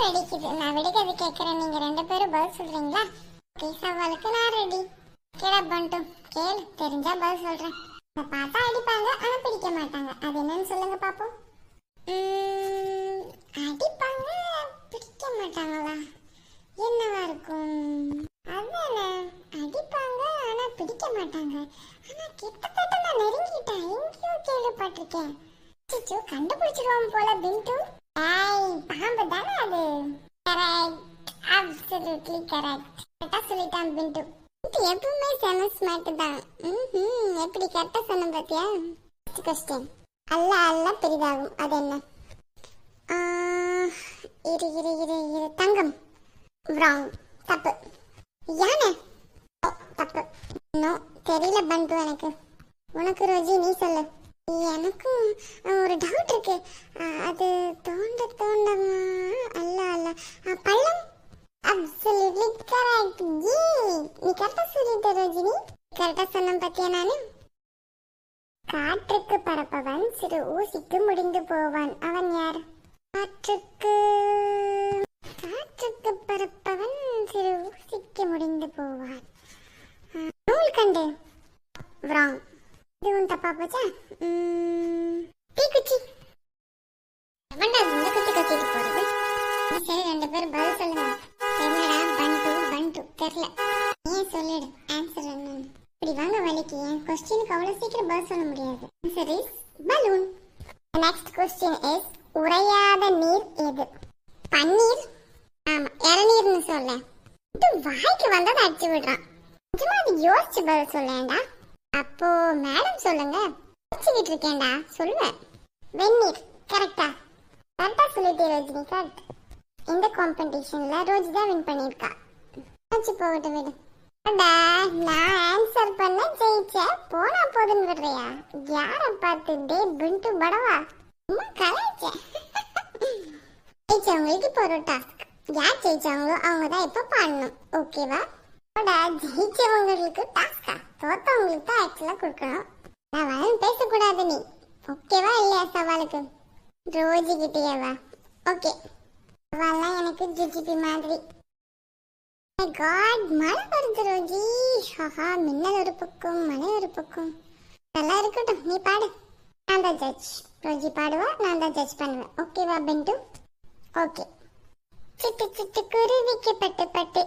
போர் அடிக்குது. நான் விடுகதை கேட்கறேன். நீங்க ரெண்டு பேரும் பதில் சொல்றீங்களா? ஓகே சவாலுக்கு நான் ரெடி கேடா பண்ணிட்டோம் கேளு. தெரிஞ்சா பதில் சொல்றேன். அதை பார்த்தா அடிப்பாங்க ஆனா பிடிக்க மாட்டாங்க. அது என்னன்னு சொல்லுங்க பாப்போம். அடிப்பாங்க பிடிக்க மாட்டாங்களா? என்னவா இருக்கும்? அதான அடிப்பாங்க ஆனா பிடிக்க மாட்டாங்க. ஆனா கிட்டத்தட்ட நான் நெருங்கிட்டேன். எங்கேயோ கேள்விப்பட்டிருக்கேன். சிச்சு கண்டுபிடிச்சிருவோம் போல பிண்டு. ஏய் பாம்பு தானே அது? கரெக்ட் அப்சல்யூட்லி கரெக்ட் கரெக்டா சொல்லிட்டான் பிண்டு. இது எப்பவுமே செம ஸ்மார்ட் தான். ம்ஹும். எப்படி கரெக்டா சொன்ன பாத்தியா? கொஸ்டின் அல்ல அல்ல பெரிதாகும். அது என்ன? இரு இரு இரு இரு. தங்கம். ராங் தப்பு. யானை? தப்பு. இன்னும் தெரியல பண்டு எனக்கு. உனக்கு ரோஜி நீ சொல்லு. எனக்கும் ஒரு டவுட் இருக்கு. அது தோண்ட தோண்டமா அல்ல அல்ல. பள்ளம்? அப்சல்யூட்லி கரெக்ட் ஜி நீ கரெக்டா சொல்லிட்ட ரோஜினி. கரெக்டா சொன்ன பத்தியா நானு? காற்றுக்கு பறப்பவன் சிறு ஊசிக்கு முடிந்து போவான். அவன் யார்? காற்றுக்கு காற்றுக்கு பறப்பவன் சிறு ஊசிக்கு முடிந்து போவான். நூல் கண்டு. Wrong. இதுவும் தப்பா போச்சா? உம், தீக்குச்சி எவன்டா இந்த குத்தி கத்திட்டு போறது. சரி ரெண்டு பேரும் பதில் சொல்லுங்க. என்னடா பண்டு பண்டு தெரியல. ஏன் சொல்லிடு ஆன்சர் என்னன்னு. இப்படி வாங்க வலிக்கு என் கொஸ்டினுக்கு அவ்வளவு சீக்கிரம் பதில் சொல்ல முடியாது. Answer is balloon next question is உறையாத நீர் எது? பன்னீர்? ஆமா இளநீர்னு சொல்ல இது வாய்க்கு வந்ததை அடிச்சு விடுறான். நிஜமா அது யோசிச்சு பதில் சொல்லேன்டா. அப்போ மேடம் சொல்லுங்க. யோசிச்சுக்கிட்டு இருக்கேன்டா. சொல்லுவேன் வெந்நீர் கரெக்டா கரெக்டா சொல்லிட்டே ரோஜினி கரெக்ட் இந்த காம்படிஷன்ல ரோஜி தான் வின் பண்ணியிருக்கா. வச்சு போகட்டும் விடு. அடா, நான் ஆன்சர் பண்ண ஜெயிச்ச போனா போதுன்னு விடுறியா? யார பார்த்து டே பிண்டு படவா? சும்மா கலாய்ச்ச. ஜெயிச்சவங்களுக்கு இப்போ ஒரு டாஸ்க் யார் ஜெயிச்சவங்களோ அவங்க தான் இப்போ பாடணும் ஓகேவா அடா, ஜெயிச்சவங்களுக்கு டாஸ்கா தோத்தவங்களுக்கு தான் ஆக்சுவலாக கொடுக்கணும். நான் வரேன் பேசக்கூடாது நீ. ஓகேவா இல்லையா சவாலுக்கு? ரோஜி கிட்டேவா ஓகே. சவால்லாம் எனக்கு ஜிஜிபி மாதிரி. காட் மழை வருது ரோஜி. ஹஹா மின்னல் ஒரு பக்கம் மழை ஒரு பக்கம். நல்லா இருக்கட்டும் நீ பாடு. நான் தான் ஜட்ஜ் ரோஜி பாடுவா நான் தான் ஜட்ஜ் பண்ணுவேன். ஓகேவா பெண்டு? ஓகே. சிட்டு சிட்டு குருவிக்கு பட்டு பட்டு